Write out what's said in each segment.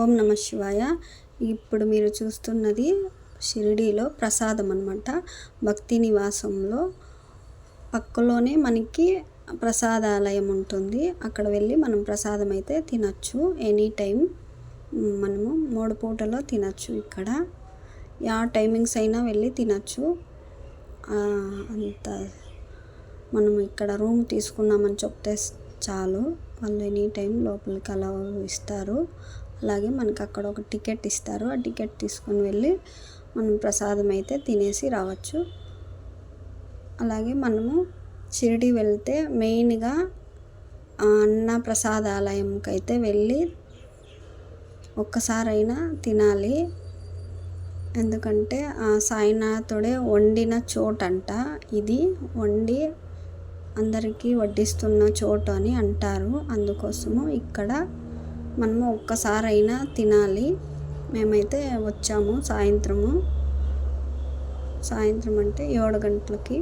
ఓం నమ శివాయ. ఇప్పుడు మీరు చూస్తున్నది షిరిడీలో ప్రసాదం అనమాట భక్తి నివాసంలో పక్కలోనే మనకి ప్రసాదాలయం ఉంటుంది. అక్కడ వెళ్ళి మనం ప్రసాదం అయితే తినచ్చు. ఎనీ టైం మనము మూడు పూటలో తినచ్చు ఇక్కడ. యా టైమింగ్స్ అయినా వెళ్ళి తినచ్చు. అంత మనం ఇక్కడ రూమ్ తీసుకున్నామని చెప్తే చాలు. వాళ్ళు ఎనీ టైం లోపలికి అలా ఇస్తారు. అలాగే మనకు అక్కడ ఒక టికెట్ ఇస్తారు. ఆ టికెట్ తీసుకొని వెళ్ళి మనం ప్రసాదం అయితే తినేసి రావచ్చు. అలాగే మనము షిరిడి వెళ్తే మెయిన్గా అన్న ప్రసాదాలయంకి అయితే వెళ్ళి ఒక్కసారైనా తినాలి. ఎందుకంటే ఆ సాయినాథుడే వండిన చోటంట ఇది. వండి అందరికీ వడ్డిస్తున్న చోటు అని అంటారు. అందుకోసము ఇక్కడ మనము ఒక్కసారైనా తినాలి. మేమైతే వచ్చాము సాయంత్రము. సాయంత్రం అంటే ఏడు గంటలకి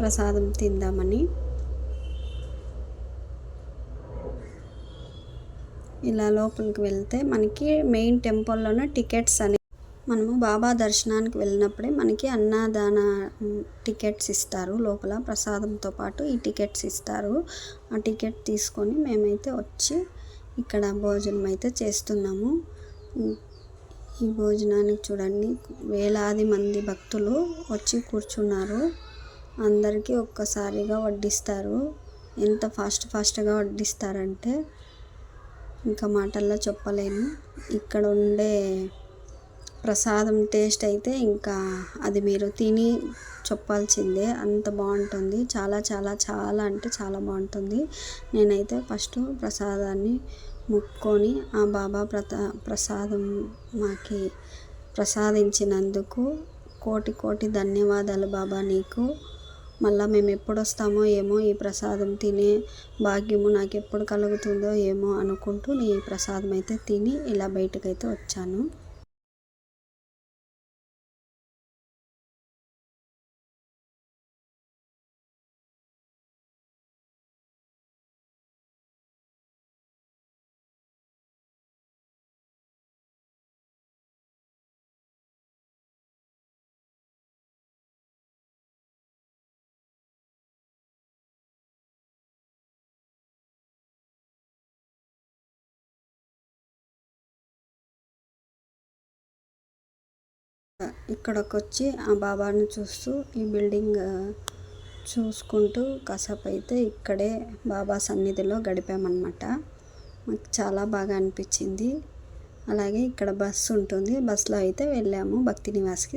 ప్రసాదం తిందామని. ఇలా లోపలికి వెళ్తే మనకి మెయిన్ టెంపుల్లోనే టికెట్స్ అనేవి మనము బాబా దర్శనానికి వెళ్ళినప్పుడే మనకి అన్నదాన టికెట్స్ ఇస్తారు. లోపల ప్రసాదంతో పాటు ఈ టికెట్స్ ఇస్తారు. ఆ టికెట్ తీసుకొని మేమైతే వచ్చి ఇక్కడ భోజనం అయితే చేస్తున్నాము. ఈ భోజనానికి చూడండి వేలాది మంది భక్తులు వచ్చి కూర్చున్నారు. అందరికీ ఒక్కసారిగా వడ్డిస్తారు. ఎంత ఫాస్ట్ ఫాస్ట్గా వడ్డిస్తారంటే ఇంకా మాటల్లో చెప్పలేను. ఇక్కడ ఉండే ప్రసాదం టేస్ట్ అయితే ఇంకా అది మీరు తిని చెప్పాల్సిందే. అంత బాగుంటుంది. చాలా చాలా చాలా అంటే చాలా బాగుంటుంది. నేనైతే ఫస్ట్ ప్రసాదాన్ని ముక్కొని ఆ బాబా ప్రతా ప్రసాదం మాకి ప్రసాదించినందుకు కోటి కోటి ధన్యవాదాలు బాబా నీకు. మళ్ళీ మేము ఎప్పుడు వస్తామో ఏమో ఈ ప్రసాదం తినే భాగ్యము నాకు ఎప్పుడు కలుగుతుందో ఏమో అనుకుంటూ నీ ప్రసాదం అయితే తిని ఇలా బయటకైతే వచ్చాను. ఇక్కడికి వచ్చి ఆ బాబాని చూస్తూ ఈ బిల్డింగ్ చూసుకుంటూ కాసేపు అయితే ఇక్కడే బాబా సన్నిధిలో గడిపామన్నమాట. మాకు చాలా బాగా అనిపించింది. అలాగే ఇక్కడ బస్సు ఉంటుంది బస్సులో అయితే వెళ్ళాము భక్తి నివాస్కి.